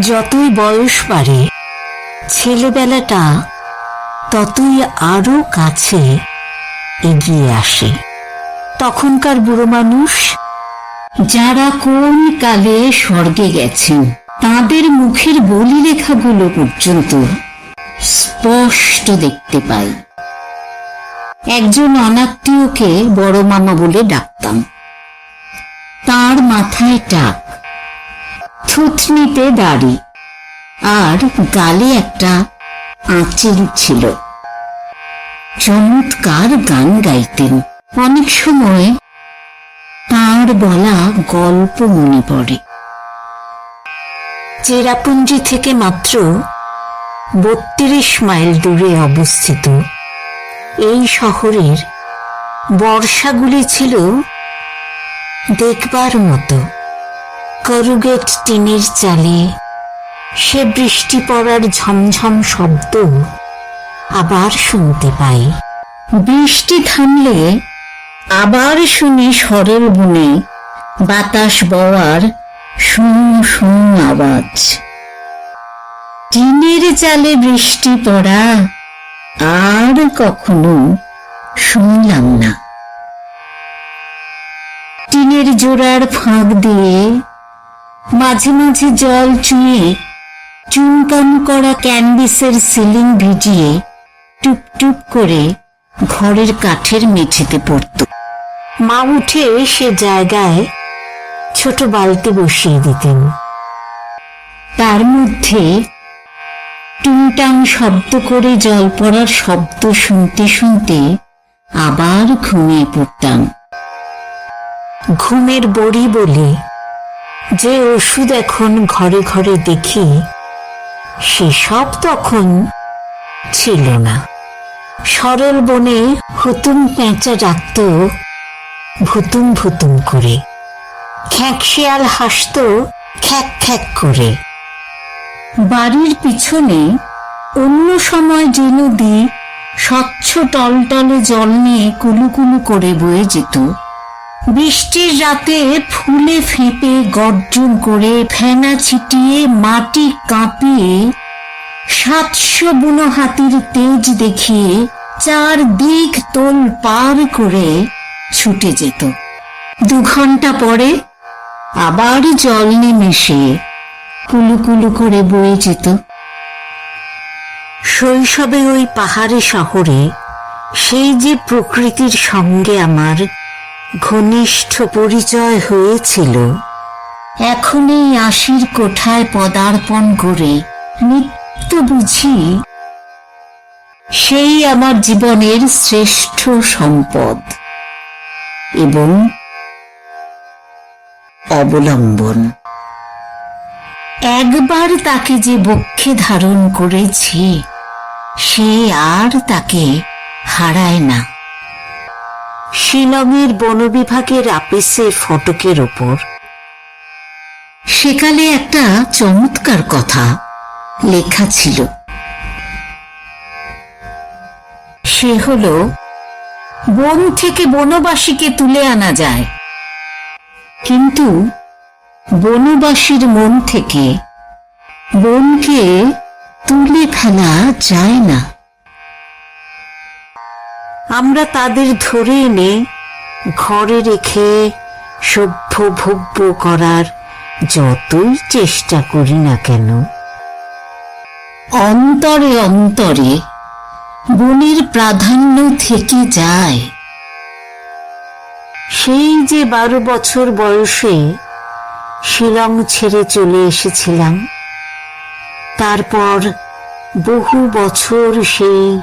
যতই বয়স বাড়ে, ছেলেবেলাটা ততই আরও কাছে এগিয়ে আসে। তখনকার বুড়ো মানুষ যারা কোন কালে স্বর্গে গেছেন, তাদের মুখের বলি রেখাগুলো পর্যন্ত স্পষ্ট দেখতে পাই। একজন অনাত্মীয়কে বড় মামা বলে ডাকতাম। তার মাথায় টাক থুতনিতে দাড়ি। আর গালে একটা আঁচিল ছিল। চমৎকার গান গাইতেন। অনেক সময় তার বলা গল্প মনে পড়ে। চেরাপুঞ্জি থেকে মাত্র বত্রিশ মাইল দূরে অবস্থিত এই শহরের বর্ষাগুলি ছিল দেখবার মতো। করুগেট টিনের চালে, সে বৃষ্টি পড়ার ঝমঝম শব্দ আবার শুনতে পাই বৃষ্টি থামলে আবার শুনি সরল বনে বাতাস বওয়ার শুন শুন আওয়াজ। টিনের চালে বৃষ্টি পড়া আর কখনো শুনলাম না। টিনের জোড়ার ফাঁক দিয়ে মাঝে মাঝে জল চুয়ে চুনকাম করা ক্যানভিসের সিলিং ভিজিয়ে টুপ টুপ করে ঘরের কাঠের মেঝেতে পড়ত। মা উঠে সে জায়গায় ছোট বালতি বসিয়ে দিতেন। তার মধ্যে টুংটাং শব্দ করে জল পড়ার শব্দ শুনতে শুনতে আবার ঘুমিয়ে পড়তাম। ঘুমের বড়ি বলে যে ওষুধ এখন ঘরে ঘরে দেখি সেসব তখন ছিল না। সরল বনে হুতুম পেঁচা ডাকত ভুতুম ভুতুম করে। খ্যাঁক শিয়াল হাসত, খ্যাক খ্যাক করে। বাড়ির পিছনে অন্য সময় যে নদী স্বচ্ছ টলটলে জল নিয়ে কুলুকুলু করে বয়ে যেত। বৃষ্টির রাতে ফুলে ফেঁপে গর্জন করে ফেনা ছিটিয়ে মাটি কাঁপিয়ে সাতশো বুনো হাতির তেজ দেখিয়ে চার দিক তোল পার করে ছুটে যেত। দু ঘণ্টা পরে আবার জল নেমেসে কুলুকুলু করে বয়ে যেত। শৈশবে ওই পাহাড়ি শহরে সেই যে প্রকৃতির সঙ্গে আমার ঘনিষ্ঠ পরিচয় হয়েছিল। এখন এই আশির কোঠায় পদার্পণ করে নিত্য বুঝি, সেই আমার জীবনের শ্রেষ্ঠ সম্পদ এবং অবলম্বন। একবার তাকে যে বক্ষে ধারণ করেছি, সে আর তাকে হারায় না। শিলংয়ের বন বিভাগের আপিসে ফটকের ওপর। সেকালে একটা চমৎকার কথা লেখা ছিল। সে হল, বন থেকে বনবাসীকে তুলে আনা যায়। কিন্তু বনবাসীর মন থেকে বনকে তুলে ফেলা যায় না। আমরা তাদের ধরে এনে ঘরে রেখে সভ্য ভব্য করার যতই চেষ্টা করি না কেন। অন্তরে অন্তরে বনের প্রাধান্য থেকে যায়। সেই যে বারো বছর বয়সে শিলং ছেড়ে চলে এসেছিলাম, তারপর বহু বছর সেই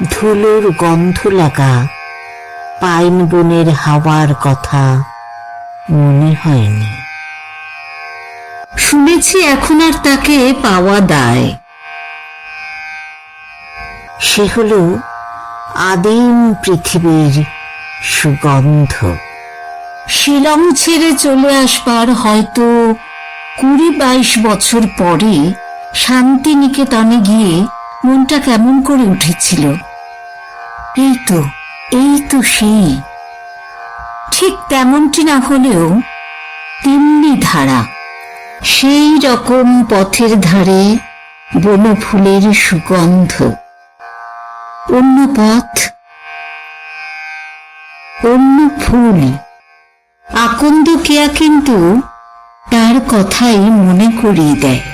ধুলোর গন্ধ লাগা পাইন বনের হাওয়ার কথা মনে হয়নি। শুনেছি এখন আর তাকে পাওয়া দায়। সে হল আদিম পৃথিবীর সুগন্ধ। শিলং ছেড়ে চলে আসবার হয়তো কুড়ি বাইশ বছর পরে শান্তিনিকেতনে গিয়ে মনটা কেমন করে উঠেছিল? এই তো এই তো সেই। ঠিক তেমনটি না হলেও তেমনি ধারা। সেই রকম পথের ধারে বনফুলের সুগন্ধ। অন্য পথ, অন্য ফুল। আকন্দ কেয়া কিন্তু তার কথাই মনে করিয়ে দেয়।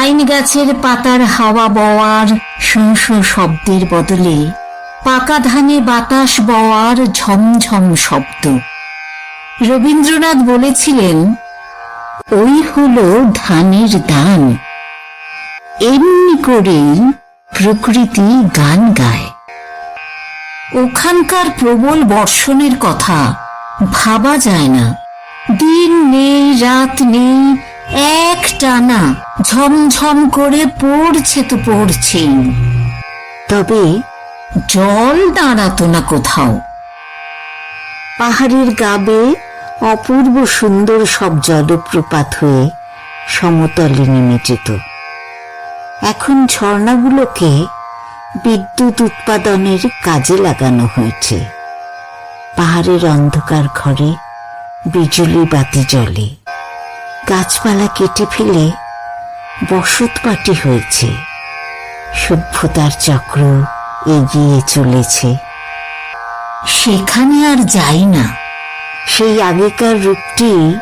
পাইন গাছের পাতার হাওয়া বওয়ার শোঁ শব্দের বদলে, পাকা ধানে বাতাস বওয়ার ঝমঝম শব্দ। রবীন্দ্রনাথ বলেছিলেন, ওই হলো ধানের দান। এমনি করেই প্রকৃতি গান গায়। ওখানকার প্রবল বর্ষণের কথা ভাবা যায় না। দিন নেই, রাত নেই, এক টানা ঝমঝম করে পড়ছে তো পড়ছেই। তবে জল দাঁড়াতো না কোথাও। পাহাড়ের গাবে অপূর্ব সুন্দর সব জলপ্রপাত হয়ে সমতলে নেমে যেত। এখন ঝর্ণাগুলোকে বিদ্যুৎ উৎপাদনের কাজে লাগানো হয়েছে। পাহাড়ের অন্ধকার ঘরে বিজুলি বাতি জ্বলে। গাছপালা কেটে ফেলে বসতপাটি হয়েছে। সভ্যতার চক্র এগিয়ে চলেছে। সেখানে আর যাই না। সেই আগেকার রূপটি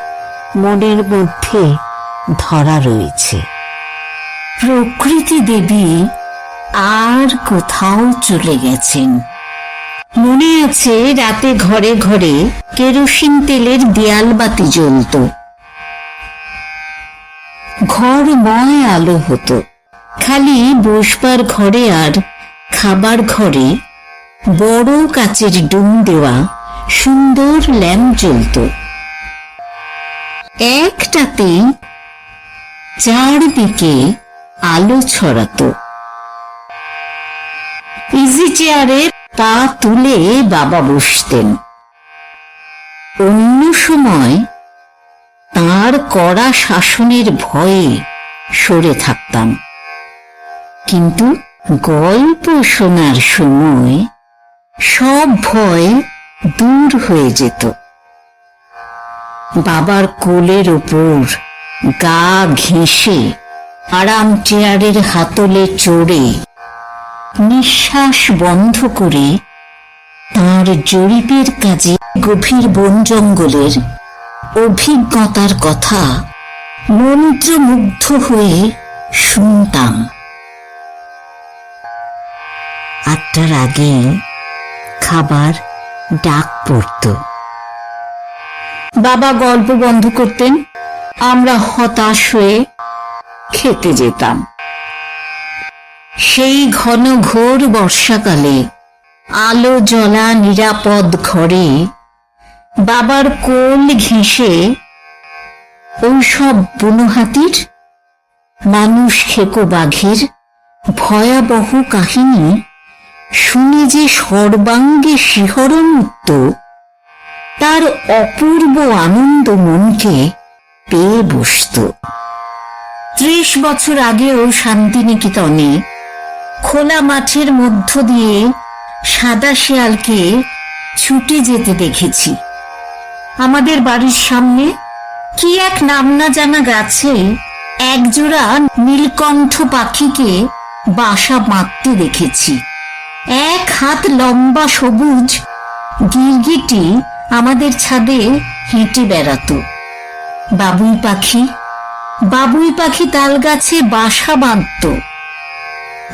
মনের মধ্যে ধরা রয়েছে। প্রকৃতি দেবী আর কোথাও চলে গেছেন। মনে আছে রাতে ঘরে ঘরে কেরোসিন তেলের দেয়াল বাতি জ্বলত। ঘরময় আলো হতো। খালি বসবার ঘরে আর খাবার ঘরে বড় কাচের ডুম দেওয়া সুন্দর ল্যাম্প জ্বলত। একটাতে চারদিকে আলো ছড়াতো। ইজি চেয়ারে পা তুলে বাবা বসতেন। অন্য সময় তার কড়া শাসনের ভয়ে সরে থাকতাম। কিন্তু গল্প শোনার সময় সব ভয় দূর হয়ে যেত। বাবার কোলের ওপর গা ঘেঁষে আরাম চেয়ারের হাতলে চড়ে নিঃশ্বাস বন্ধ করে তার জরিপের কাজে গভীর বন জঙ্গলের অভিজ্ঞতার কথা মন্ত্রমুগ্ধ হয়ে শুনতাম। আটটার আগে খাবার ডাক পড়ত। বাবা গল্প বন্ধ করতেন, আমরা হতাশ হয়ে খেতে যেতাম। সেই ঘন ঘোর বর্ষাকালে আলো জ্বলা নিরাপদ ঘরে বাবার কোল ঘেঁষে ওইসব বুনো হাতির মানুষ খেকো বাঘের ভয়াবহ কাহিনী শুনে যে সর্বাঙ্গে শিহরণ উঠত, তার অপূর্ব আনন্দ মনকে পেয়ে বসত। ত্রিশ বছর আগেও শান্তিনিকেতনে খোলা মাঠের মধ্য দিয়ে সাদা শিয়ালকে ছুটে যেতে দেখেছি। আমাদের বাড়ির সামনে কি এক নাম না জানা গাছে একজোড়া নীলকণ্ঠ পাখিকে বাসা বাঁধতে দেখেছি। এক হাত লম্বা সবুজ গিরগিটি আমাদের ছাদে হেঁটে বেড়াতো। বাবুই পাখি বাবুই পাখি তাল গাছে বাসা বাঁধত।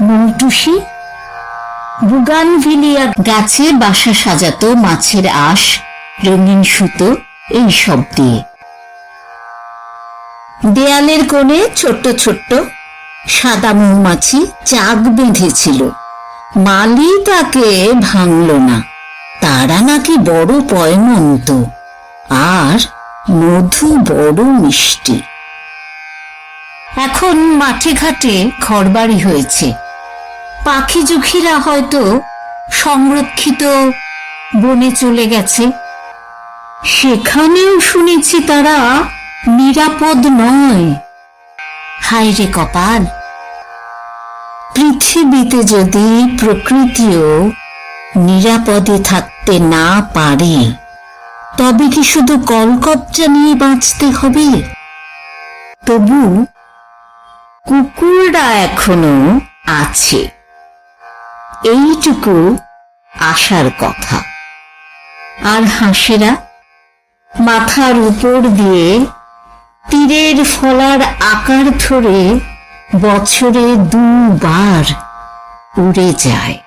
মৌটুসি বুগানভিলিয়া গাছে বাসা সাজাতো মাছের আঁশ। রঙিন সুতো, এই সব দিয়ে। দেয়ালের কোণে ছোট্ট ছোট্ট সাদা মৌমাছি চাক বেঁধেছিল। মালি তাকে ভাঙল না। তারা নাকি বড় পয়মন্ত আর মধু বড় মিষ্টি। এখন মাঠে ঘাটে ঘরবাড়ি হয়েছে। পাখি জুখিরা হয়তো সংরক্ষিত বনে চলে গেছে। সেখানেও শুনেছি তারা নিরাপদ নয়। হায় রে কপাল। পৃথিবীতে যদি প্রকৃতিও নিরাপদে থাকতে না পারে, তবে কি শুধু কলকবজা নিয়ে বাঁচতে হবে? তবু কুকুররা এখনও আছে। এইটুকু আসার কথা। আর হাঁসেরা মাথার উপর দিয়ে তীরের ফলার আকার ধরে বছরে দুবার উড়ে যায়।